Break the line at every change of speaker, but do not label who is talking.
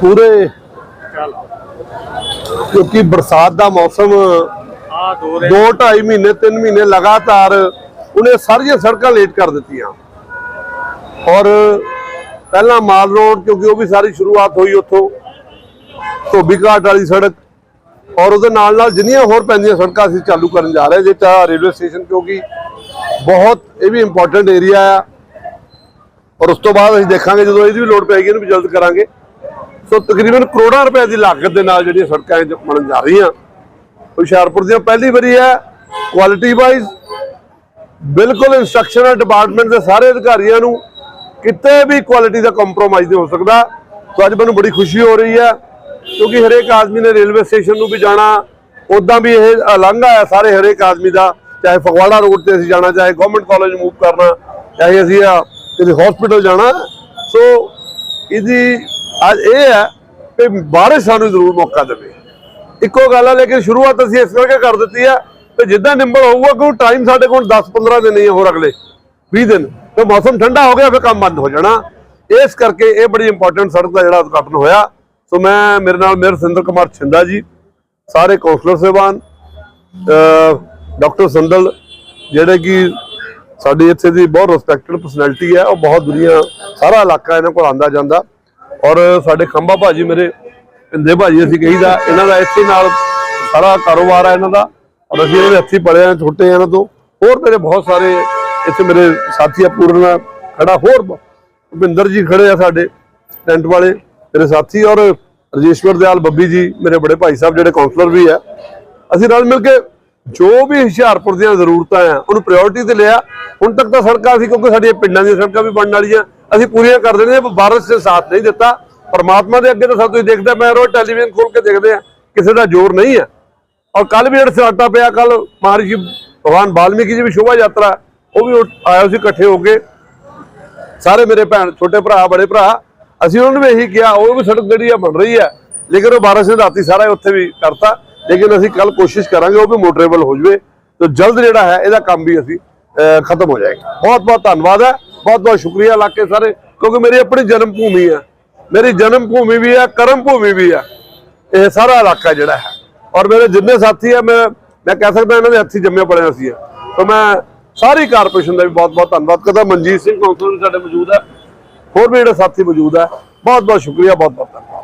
ਪੂਰੇ ਕਿਉਂਕਿ ਬਰਸਾਤ ਦਾ ਮੌਸਮ
ਆ ਦੋ ਦੇ
2 2.5 ਮਹੀਨੇ 3 ਮਹੀਨੇ ਲਗਾਤਾਰ ਉਹਨੇ ਸਾਰੀਆਂ ਸੜਕਾਂ ਲੇਟ ਕਰ ਦਿੱਤੀਆਂ। ਔਰ ਪਹਿਲਾਂ ਮਾਲ ਰੋਡ ਕਿਉਂਕਿ ਉਹ ਵੀ ਸਾਰੀ ਸ਼ੁਰੂਆਤ ਹੋਈ ਉੱਥੋਂ ਧੋਬੀ ਘਾਟ ਵਾਲੀ ਸੜਕ। ਔਰ ਉਹਦੇ ਨਾਲ ਨਾਲ ਜਿੰਨੀਆਂ ਹੋਰ ਪੈਂਦੀਆਂ ਸੜਕਾਂ ਅਸੀਂ ਚਾਲੂ ਕਰਨ ਜਾ ਰਹੇ ਜੇ ਚਾਹ ਰੇਲਵੇ ਸਟੇਸ਼ਨ ਕਿਉਂਕਿ ਬਹੁਤ ਇਹ ਵੀ ਇੰਪੋਰਟੈਂਟ ਏਰੀਆ ਆ। ਔਰ ਉਸ ਤੋਂ ਬਾਅਦ ਅਸੀਂ ਦੇਖਾਂਗੇ ਜਦੋਂ ਇਹਦੀ ਵੀ ਲੋਡ ਪੈਗੀ ਇਹਨੂੰ ਵੀ ਜਲਦ ਕਰਾਂਗੇ। ਸੋ ਤਕਰੀਬਨ ਕਰੋੜਾਂ ਰੁਪਏ ਦੀ ਲਾਗਤ ਦੇ ਨਾਲ ਜਿਹੜੀਆਂ ਸੜਕਾਂ ਇਹ ਬਣਨ ਜਾ ਰਹੀਆਂ। ਹੁਸ਼ਿਆਰਪੁਰ ਦੀਆਂ ਪਹਿਲੀ ਵਾਰੀ ਹੈ ਕੁਆਲਿਟੀ ਵਾਈਜ਼ ਬਿਲਕੁਲ ਇੰਸਟਰਕਸ਼ਨਲ ਡਿਪਾਰਟਮੈਂਟ ਦੇ ਸਾਰੇ ਅਧਿਕਾਰੀਆਂ ਨੂੰ ਕਿਤੇ ਵੀ ਕੁਆਲਿਟੀ ਦਾ ਕੰਪਰੋਮਾਈਜ਼ ਨਹੀਂ ਹੋ ਸਕਦਾ। ਸੋ ਅੱਜ ਮੈਨੂੰ ਬੜੀ ਖੁਸ਼ੀ ਹੋ ਰਹੀ ਹੈ, ਕਿਉਂਕਿ ਹਰੇਕ ਆਦਮੀ ਨੇ ਰੇਲਵੇ ਸਟੇਸ਼ਨ ਨੂੰ ਵੀ ਜਾਣਾ ਉਦਾਂ ਵੀ ਇਹ ਅਲੰਘਾ ਹੈ ਸਾਰੇ ਹਰੇਕ ਆਦਮੀ ਦਾ, ਚਾਹੇ ਫਗਵਾੜਾ ਰੋਡ ਤੇ ਅਸੀਂ ਜਾਣਾ, ਚਾਹੇ ਗਵਰਨਮੈਂਟ ਕਾਲਜ ਮੂਵ ਕਰਨਾ, ਚਾਹੇ ਅਸੀਂ ਆ ਕਿਸੇ ਹਸਪੀਟਲ ਜਾਣਾ। ਸੋ ਇਹਦੀ ਅੱਜ ਇਹ ਹੈ ਕਿ ਬਾਰਿਸ਼ ਸਾਨੂੰ ਜ਼ਰੂਰ ਮੌਕਾ ਦੇਵੇ। ਇੱਕੋ ਗੱਲ ਆ, ਲੇਕਿਨ ਸ਼ੁਰੂਆਤ ਅਸੀਂ ਇਸ ਕਰਕੇ ਕਰ ਦਿੱਤੀ ਆ ਤੇ ਜਿੱਦਾਂ ਨਿੰਬਲ ਹੋਊਗਾ, ਕਿਉਂ ਟਾਈਮ ਸਾਡੇ ਕੋਲ 10-15 ਦਿਨ ਹੀ ਹੈ ਹੋਰ ਅਗਲੇ 20 ਦਿਨ। ਤੇ ਮੌਸਮ ਠੰਡਾ ਹੋ ਗਿਆ, ਫਿਰ ਕੰਮ ਬੰਦ ਹੋ ਜਾਣਾ। ਇਸ ਕਰਕੇ ਇਹ ਬੜੀ ਇੰਪੋਰਟੈਂਟ ਸੜਕ ਦਾ ਜਿਹੜਾ ਉਦਘਾਟਨ ਹੋਇਆ। ਸੋ ਮੈਂ, ਮੇਰੇ ਨਾਲ ਮੇਰ ਸਿੰਦਰ ਕੁਮਾਰ ਛਿੰਦਾ ਜੀ, ਸਾਰੇ ਕੌਂਸਲਰ ਸਾਹਿਬਾਨ ਡਾਕਟਰ ਸੰਦਲ, ਜਿਹੜੇ ਕਿ ਸਾਡੀ ਇੱਥੇ ਦੀ ਬਹੁਤ ਰਿਸਪੈਕਟਡ ਪਰਸਨੈਲਿਟੀ ਹੈ, ਉਹ ਬਹੁਤ ਦੁਨੀਆ, ਸਾਰਾ ਇਲਾਕਾ ਇਹਨਾਂ ਕੋਲ ਆਂਦਾ ਜਾਂਦਾ। ਔਰ ਸਾਡੇ ਖੰਭਾ ਭਾਜੀ ਮੇਰੇ, ਪਿੰਦੇ ਭਾਜੀ ਅਸੀਂ ਕਹੀਦਾ, ਇਹਨਾਂ ਦਾ ਇੱਥੇ ਨਾਲ ਸਾਰਾ ਕਾਰੋਬਾਰ ਹੈ ਇਹਨਾਂ ਦਾ, ਔਰ ਅਸੀਂ ਇਹਨਾਂ ਦੇ ਹੱਥੀ ਪੜੇ ਆ, ਛੋਟੇ ਆ ਇਹਨਾਂ ਤੋਂ। ਹੋਰ ਮੇਰੇ ਬਹੁਤ ਸਾਰੇ ਇੱਥੇ ਮੇਰੇ ਸਾਥੀ ਆ, ਪੂਰਨਾ ਖੜਾ ਹੋਰ ਭੁਪਿੰਦਰ ਜੀ ਖੜੇ ਆ ਸਾਡੇ ਟੈਂਟ ਵਾਲੇ, ਮੇਰੇ ਸਾਥੀ, ਔਰ ਰਜੇਸ਼ਵਰ ਦਿਆਲ ਬੱਬੀ ਜੀ, ਮੇਰੇ ਬੜੇ ਭਾਈ ਸਾਹਿਬ, ਜਿਹੜੇ ਕਾਉਂਸਲਰ ਵੀ ਆ। ਅਸੀਂ ਰਲ ਮਿਲ ਕੇ ਜੋ ਵੀ ਹੁਸ਼ਿਆਰਪੁਰ ਦੀਆਂ ਜ਼ਰੂਰਤਾਂ ਆ, ਉਹਨੂੰ ਪ੍ਰਾਇੋਰਟੀ ਤੇ ਲਿਆ। ਹੁਣ ਤੱਕ ਤਾਂ ਸੜਕਾਂ ਸੀ, ਕਿਉਂਕਿ ਸਾਡੀਆਂ ਪਿੰਡਾਂ ਦੀਆਂ ਸੜਕਾਂ ਵੀ ਬਣਨ ਵਾਲੀਆਂ। ਅਸੀਂ ਪੂਰੀਆਂ ਕਰ ਦੇਣੀਆਂ, ਪਰ ਬਾਰਿਸ਼ ਨੇ ਸਾਥ ਨਹੀਂ ਦਿੱਤਾ। ਪਰਮਾਤਮਾ ਦੇ ਅੱਗੇ ਤਾਂ ਸਭ ਤੁਸੀਂ ਦੇਖਦੇ ਮੈਂ ਰੋਜ਼ ਟੈਲੀਵਿਜ਼ਨ ਖੋਲ ਕੇ ਦੇਖਦੇ ਆ, ਕਿਸੇ ਦਾ ਜ਼ੋਰ ਨਹੀਂ ਹੈ ਔਰ ਕੱਲ ਵੀ ਜਿਹੜਾ ਸਰਾਟਾ ਪਿਆ ਕੱਲ ਮਹਾਰਿਸ਼ੀ ਭਗਵਾਨ ਵਾਲਮੀਕੀ ਜੀ ਵੀ ਸ਼ੋਭਾ ਯਾਤਰਾ, ਉਹ ਵੀ ਉ- ਆਇਆ ਸੀ ਇਕੱਠੇ ਹੋ ਕੇ। ਸਾਰੇ ਮੇਰੇ ਭੈਣ, ਛੋਟੇ ਭਰਾ, ਬੜੇ ਭਰਾ, ਅਸੀਂ ਉਹਨਾਂ ਨੂੰ ਵੀ ਇਹੀ ਕਿਹਾ, ਉਹ ਵੀ ਸੜਕ ਜਿਹੜੀ ਆ ਬਣ ਰਹੀ ਹੈ ਲੇਕਿਨ ਉਹ ਬਾਰਿਸ਼ ਨੇ ਰਾਤੀ ਸਾਰਾ ਉੱਥੇ ਵੀ ਕਰਤਾ। ਲੇਕਿਨ ਅਸੀਂ ਕੱਲ ਕੋਸ਼ਿਸ਼ ਕਰਾਂਗੇ ਉਹ ਵੀ ਮੋਟਰੇਬਲ ਹੋ ਜਵੇ, ਤੇ ਜਲਦ ਜਿਹੜਾ ਹੈ, ਇਹਦਾ ਕੰਮ ਵੀ ਅਸੀਂ ਖਤਮ ਹੋ ਜਾਏਗਾ। ਬਹੁਤ ਬਹੁਤ ਧੰਨਵਾਦ ਹੈ। ਬਹੁਤ ਬਹੁਤ ਸ਼ੁਕਰੀਆ ਇਲਾਕੇ ਸਾਰੇ, ਕਿਉਂਕਿ ਮੇਰੀ ਆਪਣੀ ਜਨਮ ਭੂਮੀ ਹੈ ਮੇਰੀ ਜਨਮ ਭੂਮੀ ਵੀ ਹੈ ਕਰਮ ਭੂਮੀ ਵੀ ਹੈ ਇਹ ਸਾਰਾ ਇਲਾਕਾ ਜਿਹੜਾ ਹੈ। ਔਰ ਮੇਰੇ ਜਿੰਨੇ ਸਾਥੀ ਆ, ਮੈਂ ਮੈਂ ਕਹਿ ਸਕਦਾ ਇਹਨਾਂ ਦੇ ਹੱਥੀ ਜੰਮੇ ਪੜੇ ਅਸੀਂ ਤਾਂ ਮੈਂ ਸਾਰੀ ਕਾਰਪੋਰੇਸ਼ਨ ਦਾ ਵੀ ਬਹੁਤ ਬਹੁਤ ਧੰਨਵਾਦ ਕਰਦਾ। ਮਨਜੀਤ ਸਿੰਘ ਕੌਂਸਲਰ ਵੀ ਸਾਡੇ ਮੌਜੂਦ ਹੈ ਹੋਰ ਵੀ ਜਿਹੜੇ ਸਾਥੀ ਮੌਜੂਦ ਹੈ ਬਹੁਤ ਬਹੁਤ ਸ਼ੁਕਰੀਆ, ਬਹੁਤ ਬਹੁਤ ਧੰਨਵਾਦ।